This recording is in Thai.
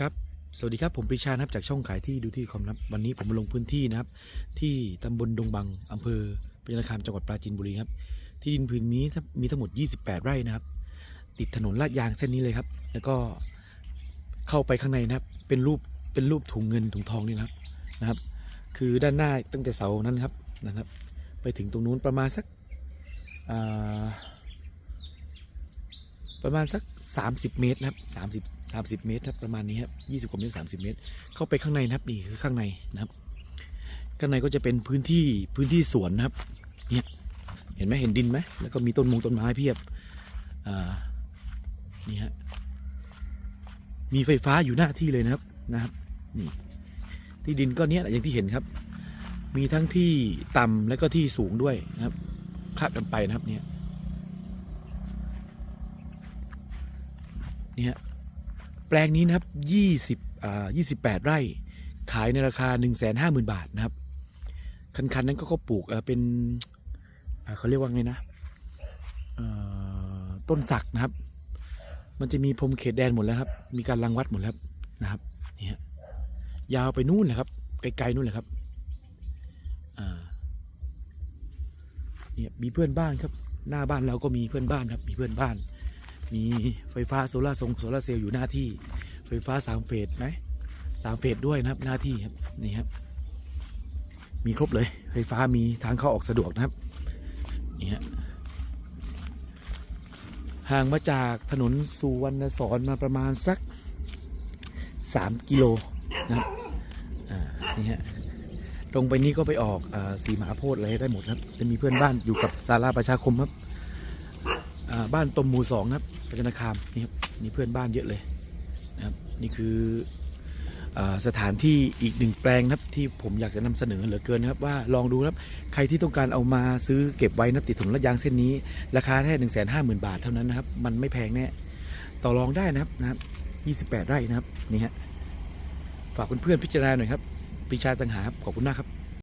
ครับ สวัสดีครับ ผมปรีชานะครับจากช่องขายที่ดูที่คอมครับ วันนี้ผมมาลงพื้นที่นะครับ ที่ตำบลดงบังอำเภอพญานาคามจังหวัดปราจีนบุรีครับ ที่ดินผืนนี้มีทั้งหมด 28 ไร่นะครับ ติดถนนลาดยางเส้นนี้เลยครับ แล้วก็เข้าไปข้างในนะครับ เป็นรูป เป็นรูปถุงเงินถุงทองนี่นะครับ นะครับ คือด้านหน้าตั้งแต่เสานั้นครับ นะครับ ไปถึงตรงนู้นประมาณสักอ่า ประมาณสัก 30 เมตรนะครับ30 30 เมตรครับประมาณนี้ครับ20กว่าเมตร30 เมตร เข้าไปข้างในนะครับนี่คือข้างในนะครับ ข้างในก็จะเป็นพื้นที่พื้นที่สวนนะครับเนี่ยเห็นไหมเห็นดินไหมแล้วก็มีต้นมงต้นไม้เพียบอ่านี่ฮะมีไฟฟ้าอยู่หน้าที่เลยนะครับนะครับนี่ที่ดินก็เนี้ยอย่างที่เห็นครับ มีทั้งที่ต่ำและก็ที่สูงด้วยนะครับคลาดกันไปนะครับเนี่ย เนี่ยแปลงนี้นะครับยี่สิบอ่ายี่สิบแปดไร่ ขายในราคาหนึ่งแสนห้าหมื่นบาทนะครับ คันนๆนั้นก็เขาปลูกเป็นเขาเรียกว่าไงนะต้นสักนะครับ มันจะมีพรมเขตแดนหมดแล้วครับ มีการรังวัดหมดแล้วนะครับนี่ฮะยาวไปนู่นเลยครับ ไกลๆนู่นเลยครับเนี่ยมีเพื่อนบ้านครับ หน้าบ้านเราก็มีเพื่อนบ้านครับ มีเพื่อนบ้าน มีไฟฟ้าโซลาร์ทรงโซลาร์เซลล์อยู่หน้าที่ ไฟฟ้าสามเฟสไหมสามเฟสด้วยนะครับหน้าที่ครับนี่ครับ มีครบเลย ไฟฟ้ามีทางเข้าออกสะดวกนะครับนี่ฮะห่างมาจากถนนสุวรรณสอนมาประมาณสักสามกิโลนะนี่ฮะตรงไปนี้ก็ไปออกอสีมหาโพธิ์อะไรได้หมดครับจะมีเพื่อนบ้านอยู่กับศาลาประชาคมครับ บ้านตมหมู่สองนะครับปัจนาคามนี่ครับมีเพื่อนบ้านเยอะเลยนะครับนี่คืออสถานที่อีกหนึ่งแปลงนะครับที่ผมอยากจะนำเสนอเหลือเกินนะครับว่าลองดูนะครับใครที่ต้องการเอามาซื้อเก็บไว้นับติดถนนลาดยางเส้นนี้ ราคาแค่หนึ่งแสนห้าหมื่นบาทเท่านั้นนะครับมันไม่แพงแน่ต่อรองได้นะครับนะครับยี่สิบแปดไร่นะครับนี่ฮะฝากเพื่อนๆพิจารณาหน่อยครับปรีชาสังหาครับขอบคุณมากครับ